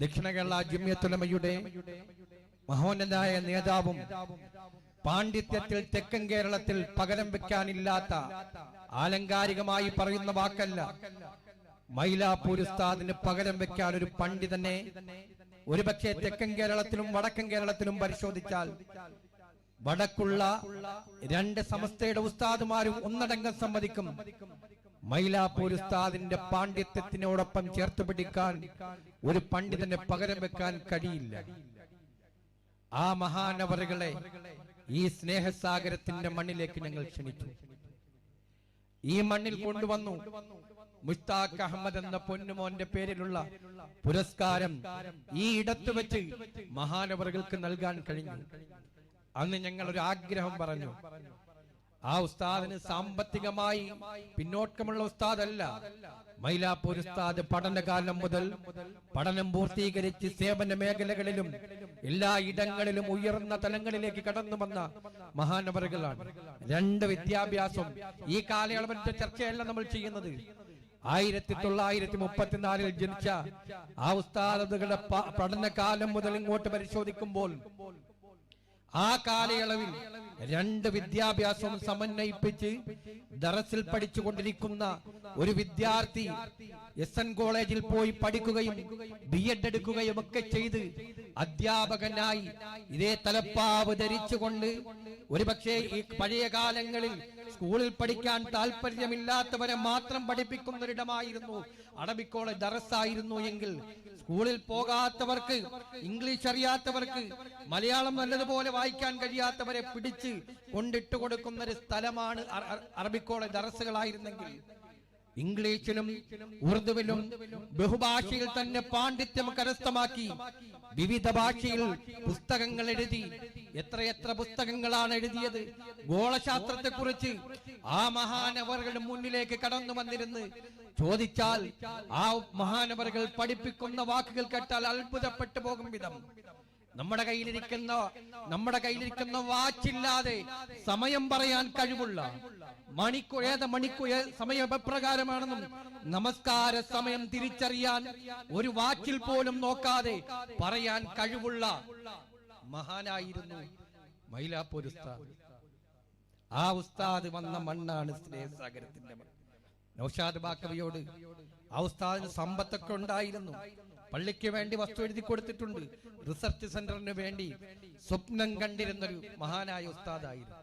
ദക്ഷിണ കേരള ജമ്യത്തുലമയുടെ മഹോന്നതായ നേതാവും പാണ്ഡിത്യത്തിൽ തെക്കൻ കേരളത്തിൽ പകരം വെക്കാനില്ലാത്ത ആലങ്കാരികമായി പറയുന്ന വാക്കല്ല. മൈലാപ്പൂർ ഉസ്താദിന് പകരം വെക്കാൻ ഒരു പണ്ഡിതനെ ഒരുപക്ഷെ തെക്കൻ കേരളത്തിലും വടക്കൻ കേരളത്തിലും പരിശോധിച്ചാൽ വടക്കുള്ള രണ്ട് സമസ്തയുടെ ഉസ്താദുമാരും ഒന്നടങ്കം സമ്മതിക്കും. മൈലാപ്പൂർ ഉസ്താദിന്റെ പാണ്ഡിത്യത്തിനോടൊപ്പം ചേർത്ത് പിടിക്കാൻ ഒരു പണ്ഡിതനെ പകരം വെക്കാൻ കഴിയില്ല. ആ മഹാനവറുകളെ ഈ സ്നേഹസാഗരത്തിന്റെ മണ്ണിലേക്ക് ഞങ്ങൾ ക്ഷണിച്ചു. ഈ മണ്ണിൽ കൊണ്ടുവന്നു മുഷ്താഖ് അഹമ്മദ് എന്ന പൊന്നുമോന്റെ പേരിലുള്ള പുരസ്കാരം ഈ ഇടത്ത് വെച്ച് മഹാനവറുകൾക്ക് നൽകാൻ കഴിഞ്ഞു. അന്ന് ഞങ്ങൾ ഒരു ആഗ്രഹം പറഞ്ഞു. ആ ഉസ്താദിന് സാമ്പത്തികമായി പിന്നോക്കമുള്ള ഉസ്താദല്ല. മൈലാപ്പൂർ ഉസ്താദ് പഠനകാലം മുതൽ പഠനം പൂർത്തീകരിച്ച് സേവന മേഖലകളിലും എല്ലാ ഇടങ്ങളിലും ഉയർന്ന തലങ്ങളിലേക്ക് കടന്നു വന്ന മഹാനവറുകളാണ്. രണ്ട് വിദ്യാഭ്യാസം ഈ കാലയളവിന്റെ ചർച്ചയല്ല നമ്മൾ ചെയ്യുന്നത്. ആയിരത്തി തൊള്ളായിരത്തി മുപ്പത്തിനാലിൽ ജനിച്ച ആ ഉസ്താദുകളുടെ പഠനകാലം മുതൽ ഇങ്ങോട്ട് പരിശോധിക്കുമ്പോൾ ആ കാലയളവിൽ രണ്ട് വിദ്യാഭ്യാസവും സമന്വയിപ്പിച്ച് ദറസിൽ പഠിച്ചുകൊണ്ടിരിക്കുന്ന ഒരു വിദ്യാർത്ഥി എസ് എൻ കോളേജിൽ പോയി പഠിക്കുകയും ബി എഡ് എടുക്കുകയും ഒക്കെ ചെയ്ത് അധ്യാപകനായി ഇതേ തലപ്പാവ് ധരിച്ചുകൊണ്ട് ഒരുപക്ഷെ ഈ പഴയ കാലങ്ങളിൽ സ്കൂളിൽ പഠിക്കാൻ താല്പര്യമില്ലാത്തവരെ മാത്രം പഠിപ്പിക്കുന്നൊരിടമായിരുന്നു. അറബി കോളേജ് ദറസായിരുന്നു എങ്കിൽ സ്കൂളിൽ പോകാത്തവർക്ക് ഇംഗ്ലീഷ് അറിയാത്തവർക്ക് മലയാളം നല്ലതുപോലെ വായിക്കാൻ കഴിയാത്തവരെ പിടിച്ച് കൊണ്ടിട്ട് കൊടുക്കുന്ന ഒരു സ്ഥലമാണ് അറബിക്കോളെ അറ- കോളേജ് ദറസുകളായിരുന്നെങ്കിൽ ഇംഗ്ലീഷിലും ഉറുദുവിലും ബഹുഭാഷയിൽ തന്നെ പാണ്ഡിത്യം കരസ്ഥമാക്കി വിവിധ ഭാഷയിൽ പുസ്തകങ്ങൾ എഴുതി എത്രയെത്ര പുസ്തകങ്ങളാണ് എഴുതിയത്? ഗോളശാസ്ത്രത്തെ കുറിച്ച് ആ മഹാനവറുകളുടെ മുന്നിലേക്ക് കടന്നു വന്നിരുന്ന് ചോദിച്ചാൽ ആ മഹാനവറുകൾ പഠിപ്പിക്കുന്ന വാക്കുകൾ കേട്ടാൽ അത്ഭുതപ്പെട്ടു പോകും വിധം. നമ്മുടെ കയ്യിലിരിക്കുന്ന നമ്മുടെ കയ്യിലിരിക്കുന്ന വാച്ചില്ലാതെ സമയം പറയാൻ കഴിവുള്ള മണിക്കു ഏത് മണിക്കു സമയം എപ്രകാരമാണെന്നും നമസ്കാര സമയം തിരിച്ചറിയാൻ ഒരു വാച്ചിൽ പോലും നോക്കാതെ പറയാൻ കഴിവുള്ള മഹാനായിരുന്നു മൈലാപ്പൂർ ഉസ്താദ്. ആ ഉസ്താദ് വന്ന മണ്ണാണ് സ്നേഹസാഗരത്തിന്റെ നൗഷാദ് ബാക്കവിയോട് ആ ഉസ്താദിന് സമ്പത്തൊക്കെ ഉണ്ടായിരുന്നു. പള്ളിക്ക് വേണ്ടി വസ്തു എഴുതി കൊടുത്തിട്ടുണ്ട്. റിസർച്ച് സെന്ററിന് വേണ്ടി സ്വപ്നം കണ്ടിരുന്നൊരു മഹാനായ ഉസ്താദായിരുന്നു.